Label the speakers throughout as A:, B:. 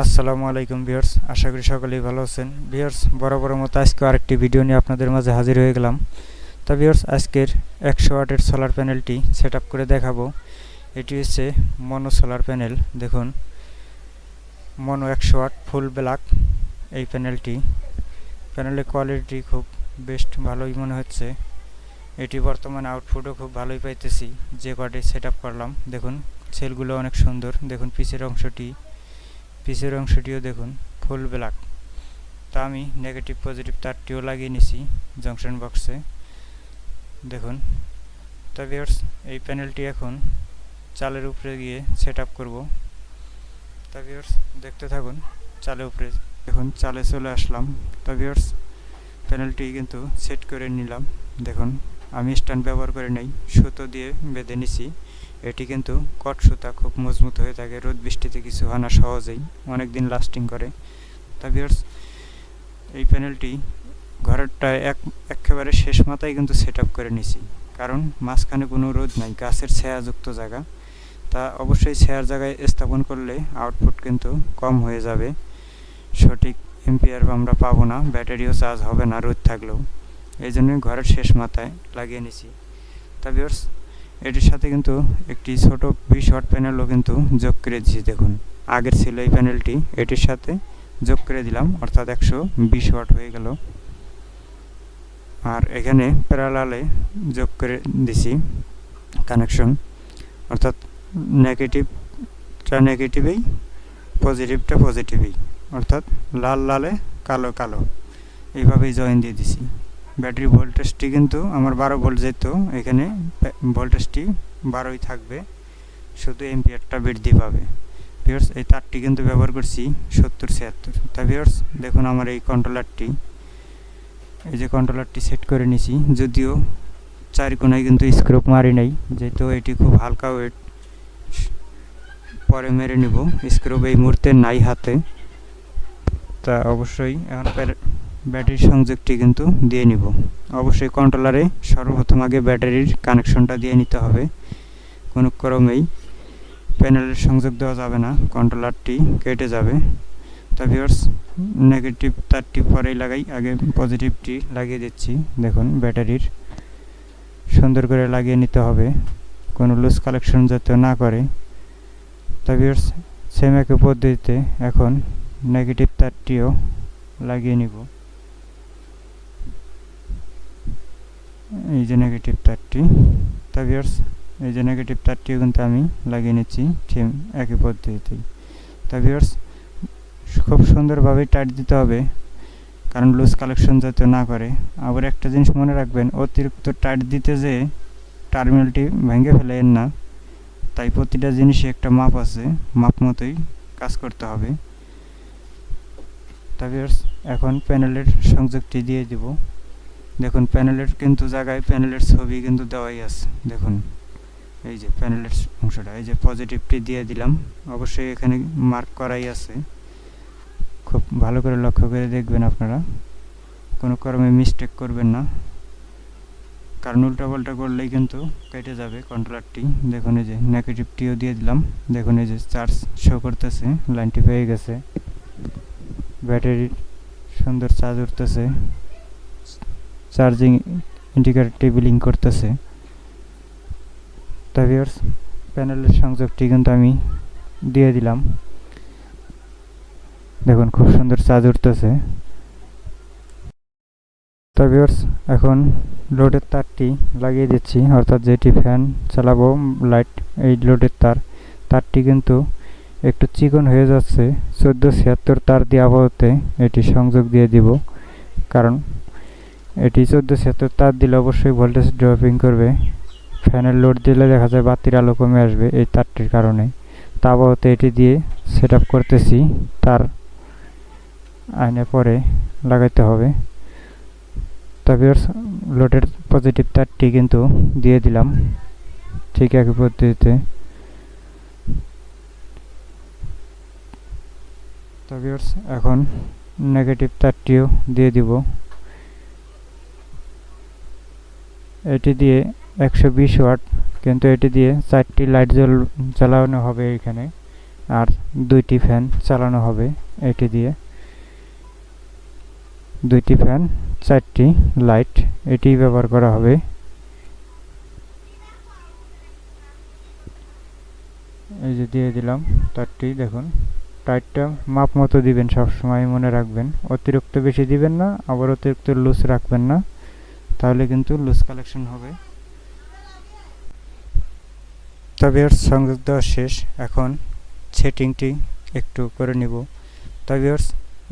A: আসসালামু আলাইকুম ভিউয়ার্স, আশা করি সকলেই ভালো আছেন। ভিউয়ার্স বরাবর মতো আজকে আরেকটি ভিডিও নিয়ে আপনাদের মাঝে হাজির হয়ে গেলাম। তা ভিউয়ার্স, আজকের একশো ওয়াটের সোলার প্যানেলটি সেট করে দেখাবো। এটি হচ্ছে মনো সোলার প্যানেল দেখুন। মনো একশো ওয়াট ফুল ব্ল্যাক এই প্যানেলটি প্যানেলের কোয়ালিটি খুব বেস্ট ভালোই মনে হচ্ছে। এটি বর্তমানে আউটপুটও খুব ভালোই পাইতেছি, যে কটে সেট করলাম। দেখুন সেলগুলো অনেক সুন্দর। দেখুন পিছের অংশটি। পিছের অংশটিও দেখুন, ফুল ব্ল্যাক। তা আমি নেগেটিভ, পজিটিভ তারটিও লাগিয়ে নিছি জংশন বক্সে। দেখুন। তা এই প্যানেলটি এখন চালের উপরে গিয়ে সেট আপ করব। তা ভিউয়ার্স, দেখতে থাকুন, চালের উপরে। দেখুন চালে চলে আসলাম। তা ভিউয়ার্স, প্যানেলটি কিন্তু সেট করে নিলাম। দেখুন। আমি স্ট্যান্ড ব্যবহার করে নেই, সুতো দিয়ে বেঁধে নিছি। এটি কিন্তু কট সুতা খুব মজবুত হয়ে থাকে, রোদ বৃষ্টিতে কিছু হয় না, সহজেই অনেক দিন লাস্টিং করে। তা ভিউয়ার্স এই প্যানেলটি ঘরেরটায় এক, একেবারে শেষ মাথায় কিন্তু সেট করে নিছি। কারণ মাঝখানে কোনো রোদ নাই, গাছের ছায়াযুক্ত জায়গা। তা অবশ্যই ছায়ার জায়গায় স্থাপন করলে আউটপুট কিন্তু কম হয়ে যাবে। সঠিক এম্পিয়ার আমরা পাবো না, ব্যাটারিও চার্জ হবে না, রোদ থাকলেও। এই জন্যই ঘরের শেষ মাথায় লাগিয়ে নিছি তা ভিউয়ার্স এটির সাথে কিন্তু একটি ছোট বিশ ওয়াট প্যানেলও কিন্তু যোগ করে দিয়েছি, দেখুন। আগের ছিল এই প্যানেলটি এটির সাথে যোগ করে দিলাম, অর্থাৎ একশো বিশ ওয়াট হয়ে গেল। আর এখানে প্যারালালে যোগ করে দিছি কানেকশন অর্থাৎ নেগেটিভটা নেগেটিভেই পজিটিভটা পজিটিভেই অর্থাৎ লাল লালে কালো কালো এইভাবেই জয়েন দিয়ে দিছি। ব্যাটারি ভোল্টেজটি কিন্তু আমার বারো ভোল্ট যেত এখানে ভোল্টেজটি বারোই থাকবে। শুধু এম্পিয়ারটা বৃদ্ধি পাবে। ভিউয়ার্স এই তারটি কিন্তু ব্যবহার করছি সত্তর ছিয়াত্তর। তা ভিউয়ার্স দেখুন আমার এই কন্ট্রোলারটি এই যে কন্ট্রোলারটি সেট করে নিছি। যদিও চার কোনায় কিন্তু স্ক্রুপ মারি নাই, যেহেতু এটি খুব হালকা ওয়েট পরে মেরে নিব। স্ক্রুপ এই মুহূর্তে নাই হাতে। তা অবশ্যই এখন ব্যাটারির সংযোগটি কিন্তু দিয়ে নিব। অবশ্যই কন্ট্রোলারে সর্বপ্রথম আগে ব্যাটারির কানেকশনটা দিয়ে নিতে হবে। কোনো ক্রমেই প্যানেলের সংযোগ দেওয়া যাবে না কন্ট্রোলারটি কেটে যাবে। তা ভিউয়ার্স নেগেটিভ তারটি পরেই লাগাই, আগে পজিটিভটি লাগিয়ে দিচ্ছি। দেখুন, ব্যাটারির সুন্দর করে লাগিয়ে নিতে হবে। কোনো লুজ কালেকশন যাতে না করে। তা ভিউয়ার্স সেম একই পদ্ধতিতে এখন নেগেটিভ তারটিও লাগিয়ে নিব। এই যে নেগেটিভ তারটি তা ভিউয়ার্স এই যে নেগেটিভ তারটিও কিন্তু আমি লাগিয়ে নিচ্ছি ঠিক একই পদ্ধতিতেই। তা ভিউয়ার্স খুব সুন্দরভাবে টাইট দিতে হবে, কারণ লুজ কালেকশন যাতে না করে। আবার একটা জিনিস মনে রাখবেন, অতিরিক্ত টাইট দিতে যে টার্মিনালটি ভেঙে ফেলেন না, তাই প্রতিটা জিনিসে একটা মাপ আছে, মাপ মতোই কাজ করতে হবে। তা ভিউয়ার্স এখন প্যানেলের সংযোগটি দিয়ে দিব। দেখুন, প্যানেলের কিন্তু জায়গায় প্যানেলের ছবি কিন্তু দেওয়াই আছে। দেখুন, এই যে প্যানেলের অংশটা, এই যে পজিটিভটি দিয়ে দিলাম। অবশ্যই এখানে মার্ক করাই আছে। খুব ভালো করে লক্ষ্য করে দেখবেন আপনারা। কোনো কর্মে মিস্টেক করবেন না। কারণ উল্টাপাল্টা করলেই কিন্তু কেটে যাবে কন্ট্রোলারটি দেখুন, এই যে নেগেটিভটিও দিয়ে দিলাম। দেখুন, এই যে চার্জ শো করতেছে লাইনটি পেয়ে গেছে। ব্যাটারির সুন্দর চার্জ উঠতেছে। চার্জিং ইন্ডিকেটরটি বিলিং করতেছে। তা প্যানেলের সংযোগটি কিন্তু আমি দিয়ে দিলাম। দেখুন, খুব সুন্দর চার্জ উঠতেছে। তা এখন লোডের তারটি লাগিয়ে দিচ্ছি। অর্থাৎ যেটি ফ্যান চালাবো লাইট এই লোডের তার। তারটি কিন্তু একটু চিকন হয়ে যাচ্ছে। চোদ্দ ছিয়াত্তর তার দিয়ে আবহাওয়াতে এটি সংযোগ দিয়ে দিব। কারণ এটি চোদ্দ ছিয়াত্তর তার দিলে অবশ্যই ভোল্টেজ ড্রপিং করবে। ফ্যানের লোড দিলে দেখা যায় বাতির আলো কমে আসবে এই তারটির কারণে। তা আবহাওয়াতে এটি দিয়ে সেট করতেছি, তার আইনে পরে লাগাইতে হবে। তবে লোডের পজিটিভ তারটি কিন্তু দিয়ে দিলাম। ঠিক একই পদ্ধতিতে। তবে এখন নেগেটিভ তারটিও দিয়ে দিব। এটি দিয়ে একশো বিশ ওয়াট, কিন্তু এটি দিয়ে চারটি লাইট জ্বল চালানো হবে এখানে, আর দুইটি ফ্যান চালানো হবে এটি দিয়ে। দুইটি ফ্যান, চারটি লাইট এটি ব্যবহার করা হবে। এই যে দিয়ে দিলাম তারটি, দেখুন, টাইটটা মাপ মতো দিবেন সবসময়, মনে রাখবেন। অতিরিক্ত বেশি দিবেন না, আবার অতিরিক্ত লুজ রাখবেন না। তাহলে কিন্তু লুজ কালেকশন হবে। তবে এর সংযোগ দেওয়া শেষ। এখন সেটিংটি একটু করে নিব। তবে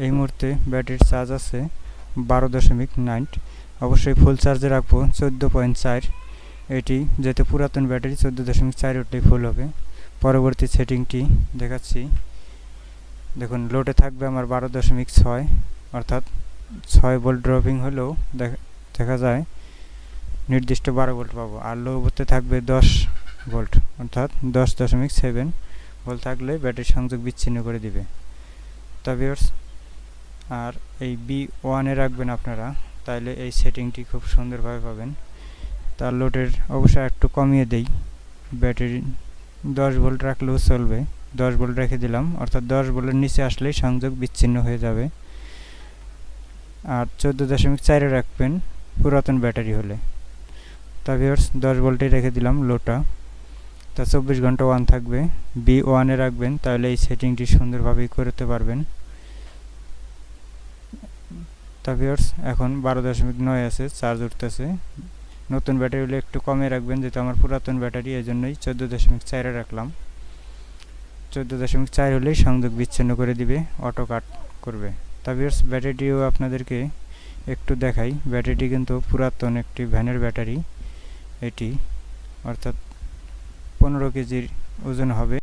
A: এই মুহূর্তে ব্যাটারির চার্জ আছে বারো দশমিক নাইন অবশ্যই ফুল চার্জে রাখব চোদ্দ পয়েন্ট চার। এটি যেহেতু পুরাতন ব্যাটারি চোদ্দ দশমিক চার উঠলেই ফুল হবে। পরবর্তী সেটিংটি দেখাচ্ছি। দেখুন লোডে থাকবে আমার বারো দশমিক ছয়, অর্থাৎ ছয় ভোল্ট ড্রপিং হলেও দেখা যায়, নির্দিষ্ট বারো ভোল্ট পাবো। আর লোতে থাকবে দশ ভোল্ট অর্থাৎ দশ দশমিক সেভেন ভোল্ট থাকলে ব্যাটারি সংযোগ বিচ্ছিন্ন করে দিবে। তবে আর এই বি ওয়ানে রাখবেন আপনারা, তাইলে এই সেটিংটি খুব সুন্দরভাবে পাবেন। তার লোডের অবশ্যই একটু কমিয়ে দেই। ব্যাটারি দশ ভোল্ট রাখলেও চলবে। দশ ভোল্ট রেখে দিলাম, অর্থাৎ দশ ভোল্টের নিচে আসলেই সংযোগ বিচ্ছিন্ন হয়ে যাবে। আর চোদ্দ দশমিক চারে রাখবেন। পুরাতন ব্যাটারি হলে। তা ভিওর্স দশ ভোল্টে রেখে দিলাম লোটা তা চব্বিশ ঘণ্টা ওয়ান থাকবে। বি ওয়ানে রাখবেন, তাহলে এই সেটিংটি সুন্দরভাবেই করতে পারবেন। তা ভিওর্স এখন বারো দশমিক নয় আছে চার্জ উঠতেছে। নতুন ব্যাটারি হলে একটু কমে রাখবেন, যেহেতু আমার পুরাতন ব্যাটারি এই জন্যই চোদ্দ দশমিক চারে রাখলাম। চোদ্দ দশমিক চার হলেই সংযোগ বিচ্ছিন্ন করে দিবে অটো কাট করবে। তা ভিওর্স ব্যাটারিটিও আপনাদেরকে একটু দেখাই। ব্যাটারিটি কিন্তু পুরাতন একটি ভ্যানের ব্যাটারি। এটি অর্থাৎ পনেরো কেজির ওজন হবে।